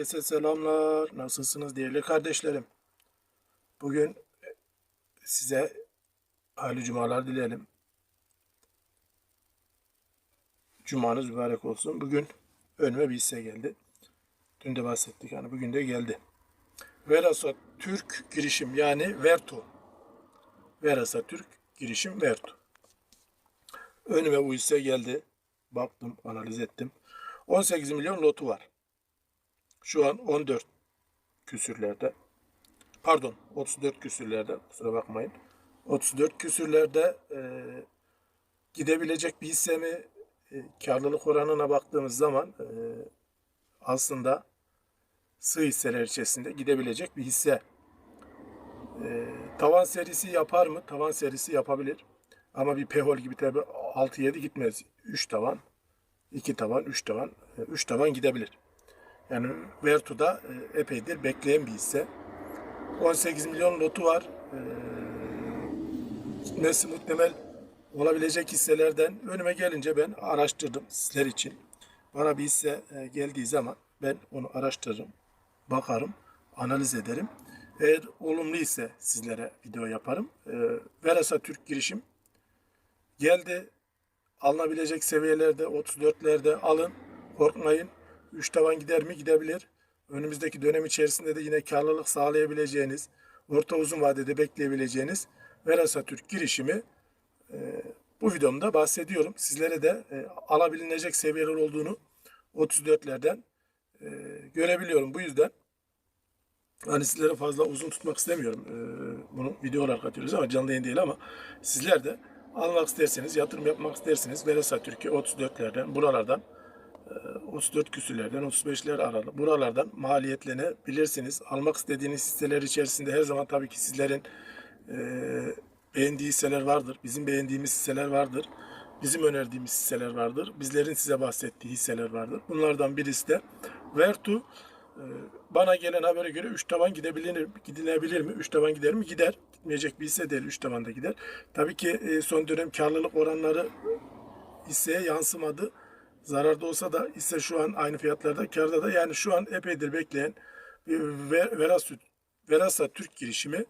Herkese selamlar. Nasılsınız değerli kardeşlerim? Bugün size hayırlı cumalar dileyelim. Cumanız mübarek olsun. Bugün önüme bir hisse geldi. Dün de bahsettik yani bugün de geldi. Verasa Türk girişim yani Verto. Verasa Türk girişim Verto. Önüme bu hisse geldi. Baktım, analiz ettim. 18 milyon lotu var. Şu an 14 küsürlerde. Pardon 34 küsürlerde kusura bakmayın. 34 küsürlerde e, gidebilecek bir hisse mi? E, karlılık oranına baktığımız zaman e, aslında sığ hisseler içerisinde gidebilecek bir hisse. E, tavan serisi yapar mı? Tavan serisi yapabilir. Ama bir pehol gibi tabi 6-7 gitmez. 3 tavan, 2 tavan, 3 tavan, 3 tavan gidebilir. Yani Vertu'da e, epeydir bekleyen bir hisse. 18 milyon lotu var. E, gitmesi muhtemel olabilecek hisselerden önüme gelince ben araştırdım sizler için. Bana bir hisse e, geldiği zaman ben onu araştırırım, bakarım, analiz ederim. Eğer olumlu ise sizlere video yaparım. E, Verasa Türk girişim geldi. Alınabilecek seviyelerde 34'lerde alın. Korkmayın. 3 tavan gider mi? Gidebilir. Önümüzdeki dönem içerisinde de yine karlılık sağlayabileceğiniz, orta uzun vadede bekleyebileceğiniz Verasa Türk girişimi e, bu videomda bahsediyorum. Sizlere de e, alabilinecek seviyeler olduğunu 34'lerden e, görebiliyorum. Bu yüzden hani sizlere fazla uzun tutmak istemiyorum. E, bunu video olarak atıyoruz ama canlı yayın değil ama sizler de almak isterseniz, yatırım yapmak isterseniz Verasa Türkiye 34'lerden, buralardan 34 küsürlerden 35'ler aralı buralardan maliyetlenebilirsiniz. Almak istediğiniz hisseler içerisinde her zaman tabii ki sizlerin e, beğendiği hisseler vardır. Bizim beğendiğimiz hisseler vardır. Bizim önerdiğimiz hisseler vardır. Bizlerin size bahsettiği hisseler vardır. Bunlardan birisi de Vertu. E, bana gelen habere göre 3 tavan gidebilir, gidilebilir mi? 3 tavan gider mi? Gider. Gitmeyecek bir hisse değil. 3 tavanda gider. Tabii ki e, son dönem karlılık oranları hisseye yansımadı zararda olsa da ise şu an aynı fiyatlarda karda da yani şu an epeydir bekleyen bir Verasa, Türk girişimi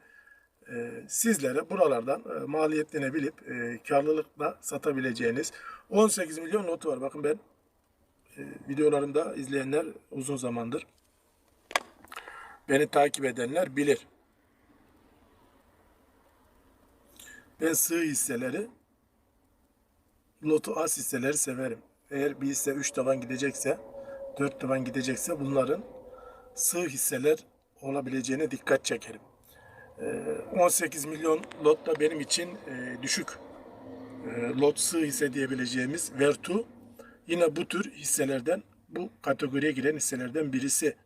e, sizlere buralardan e, maliyetlenebilip e, karlılıkla satabileceğiniz 18 milyon notu var. Bakın ben e, videolarımda izleyenler uzun zamandır beni takip edenler bilir. Ben sığ hisseleri lotu az hisseleri severim. Eğer bir hisse 3 tavan gidecekse, 4 tavan gidecekse bunların sığ hisseler olabileceğine dikkat çekerim. 18 milyon lot da benim için e, düşük. E, lot sığ hisse diyebileceğimiz Vertu yine bu tür hisselerden, bu kategoriye giren hisselerden birisi.